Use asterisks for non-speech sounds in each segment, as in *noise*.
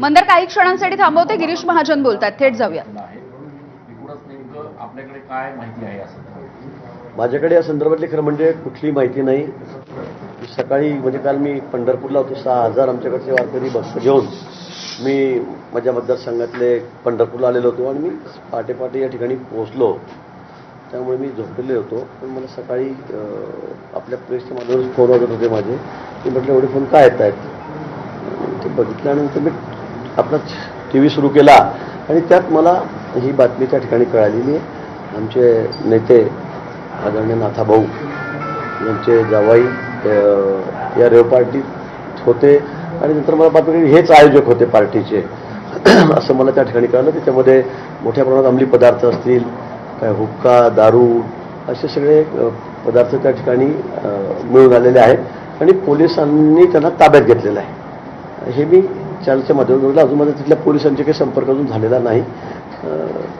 मंदार काही क्षणांसाठी थांबवते. गिरीश महाजन बोलतात थेट जाऊया. आपल्याकडे काय माहिती आहे असं माझ्याकडे या संदर्भातली खरं म्हणजे कुठली माहिती नाही. सकाळी म्हणजे काल मी पंढरपूरला होतो. सहा हजार आमच्याकडचे वारकरी भक्त घेऊन मी माझ्या मतदारसंघातले पंढरपूरला आलेलो होतो आणि मी पहाटे पहाटे या ठिकाणी पोहोचलो. त्यामुळे मी झोपलेले होतो. पण मला सकाळी आपल्या प्रेसच्या माध्यमातून फोन वाजत होते माझे. मी म्हटलं एवढे फोन काय येत आहेत ते बघितल्यानंतर मी आपला टी व्ही सुरू केला. आणि त्यात मला ही बातमी त्या ठिकाणी कळालेली आहे. आमचे नेते आदरणीय नाथाभाऊ यांचे जावाई या रेव पार्टीत होते. आणि नंतर मला बातमी कळली, हेच आयोजक होते पार्टीचे. *clears throat* असं मला त्या ठिकाणी कळलं. त्याच्यामध्ये मोठ्या प्रमाणात अंमली पदार्थ असतील काय हुक्का दारू असे सगळे पदार्थ त्या ठिकाणी मिळून आलेले आहेत. आणि पोलिसांनी त्यांना ताब्यात घेतलेलं आहे. हे मी चॅनलच्या माध्यमातून. अजून माझा तिथल्या पोलिसांचे काही संपर्क अजून झालेला नाही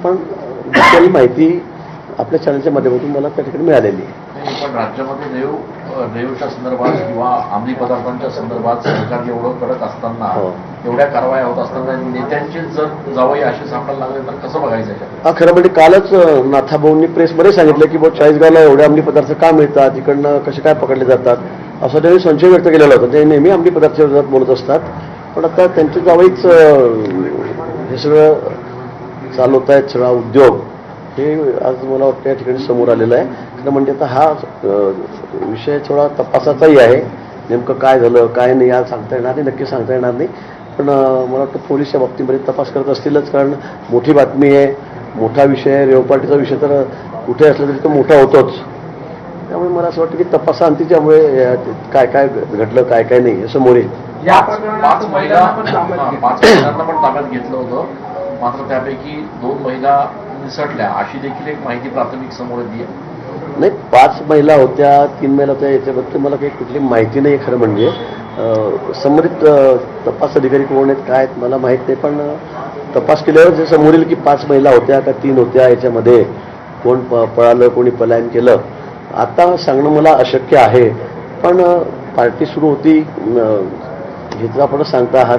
पण डिटेल माहिती आपल्या चॅनलच्या माध्यमातून मला त्या ठिकाणी मिळालेली आहे पण राज्यामध्ये रेव अ, रेवच्या संदर्भात किंवा अंमली पदार्थांच्या संदर्भात सरकार एवढं कडक असताना हो. एवढ्या कारवाया होत असताना नेत्यांचे जर जावई असे सापडायला लागले तर कसं बघायचं? हा खरं म्हणजे कालच नाथाभाऊंनी प्रेसमध्ये सांगितलं की बुवा चाळीसगावला एवढे अंमली पदार्थ का मिळतात इकडनं कसे काय पकडले जातात असं त्यांनी संशय व्यक्त केलेला होता. ते नेहमी अंमली पदार्थाच्या विरोधात बोलत असतात. पण आता त्यांचे जावळीच हे सगळं चालवत आहेत सगळा उद्योग हे आज मला वाटतं या ठिकाणी समोर आलेलं आहे. खरं म्हणजे आता हा विषय थोडा तपासाचाही आहे. नेमकं काय झालं काय नाही आज सांगता येणार नाही नक्की सांगता येणार नाही. पण मला वाटतं पोलीस या बाबतीमध्ये तपास करत असतीलच कारण मोठी बातमी आहे. मोठा विषय रेव पार्टीचा विषय तर कुठे असला तरी तो मोठा होतोच. त्यामुळे मला असं वाटतं की या- काय काय घडलं काय काय नाही हे समोर येईल. या पाच महिला पण ताब्यात घेतलं. पाच महिलांना पण ताब्यात घेतलं होतं. मात्र त्यापैकी दोन महिला निसटल्या. अशी देखील एक माहिती प्राथमिक समोर नाही पाच महिला होत्या तीन महिला होत्या याच्याबद्दल मला काही कुठली माहिती नाही खरं म्हणजे. संबंधित तपास अधिकारी कोण आहेत काय आहेत मला माहीत नाही पण तपास केल्यावर जे समोर येईल की पाच महिला होत्या का तीन होत्या याच्यामध्ये. कोण प पळालं कोणी पलायन केलं. आता सांगणं मला अशक्य आहे पण पार्टी सुरू होती अं, हे आपण सांगता आहात.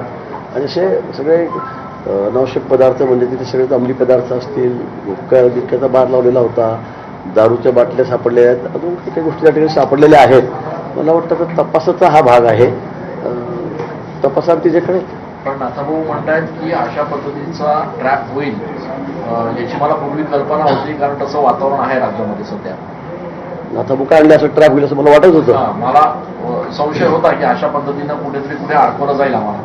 आणि असे सगळे अं, अनावश्यक पदार्थ म्हणजे तिथे सगळे अंमली पदार्थ असतील गुटखा गुटख्याचा बार लावलेला होता दारूच्या बाटल्या सापडल्या आहेत अजून काही काही गोष्टी त्या ठिकाणी सापडलेल्या आहेत. मला वाटतं तर तपासाचा हा भाग आहे. तपासात तिच्याकडे पण नाथाभाऊ म्हणतायत की अशा पद्धतीचा ट्रॅप होईल याची मला पूर्वी कल्पना होती कारण तसं वातावरण आहे राज्यामध्ये सध्या. आता बुका आणले असं ट्रॅप होईल असं मला वाटत होतं. मला संशय होता की अशा पद्धतीनं कुठेतरी कुठे अडकवलं जाईल आम्हाला.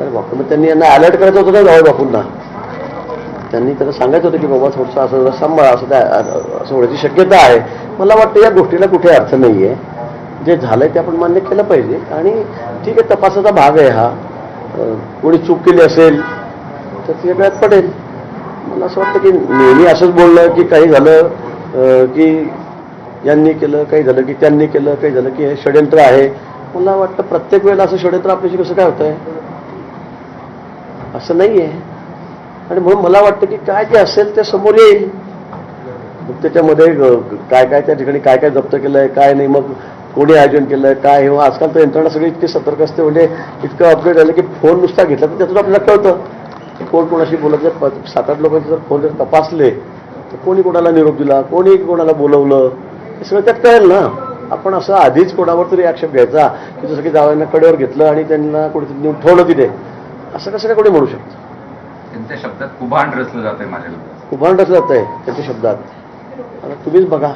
अरे बापू मग त्यांनी यांना अलर्ट करायचं होतं ना जावई बापूंना? त्यांनी त्यांना सांगायचं होतं की बाबा थोडंसं असं जरा सांभाळा असं त्या असं होण्याची शक्यता आहे. मला वाटतं या गोष्टीला कुठे अर्थ नाही आहे जे झालंय ते आपण मान्य केलं पाहिजे आणि ठीक आहे तपासाचा भाग आहे हा. अं, कोणी चूक केली असेल तर ती वेळात पडेल. मला असं वाटतं की नेहमी असंच बोललं की काही झालं अं, की यांनी केलं काही झालं की त्यांनी केलं काही झालं की हे षडयंत्र आहे. मला वाटतं प्रत्येक वेळेला असं षडयंत्र आपल्याशी कसं काय होतंय? असं नाही आहे आणि म्हणून मला वाटतं की काय जे असेल ते समोर येईल. मग त्याच्यामध्ये काय काय त्या ठिकाणी काय काय जप्त केलंय काय नाही मग कोणी आयोजन केलंय काय हे आजकाल तर यंत्रणा सगळी इतकी सतर्क असते म्हणजे इतकं अपडेट झालं की फोन नुसता घेतला तर त्यातून आपल्याला कळतं. कोण कोणाशी बोलत सात आठ लोकांचे जर फोन जर तपासले तर कोणी कोणाला निरोप दिला कोणी कोणाला बोलवलं हे सगळं त्यात कळेल ना. आपण असं आधीच कोणावर तरी आक्षेप घ्यायचा की जसं की जावयांना कडेवर घेतलं आणि त्यांना कुठेतरी नेऊन ठेवलं तिथे. असं कसं काय कोणी म्हणू शकतं? त्यांच्या शब्दात कुभांड रचलं जात आहे माझ्याकडे कुभांड असं जात आहे त्याच्या शब्दात. आता तुम्हीच बघा.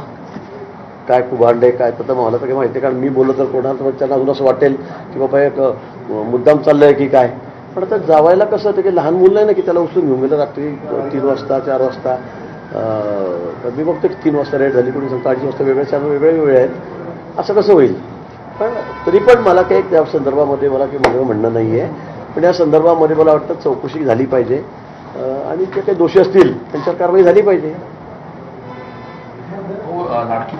काय कुभांड आहे काय तर मला तर काही माहिती आहे. कारण मी बोललो तर कोणाला तर त्यांना अजून असं वाटेल की बाबा एक मुद्दाम चाललंय की काय. पण आता जावायला कसं होतं की लहान मुलं नाही ना की त्याला उचलून घेऊन गेलं. रात्री तीन वाजता चार वाजता. मी बघतो तीन वाजता रेट झाली कोणी सांगतो अडीच वाजता वेगळे चार वेगळे वेळ आहेत. असं कसं होईल? पण तरी पण मला काही त्या संदर्भामध्ये मला काही माझं म्हणणं नाही आहे पण या संदर्भामध्ये मला वाटतं चौकशी झाली पाहिजे. आणि जे काही दोषी असतील त्यांच्यावर कारवाई झाली पाहिजे. हो, लाडकी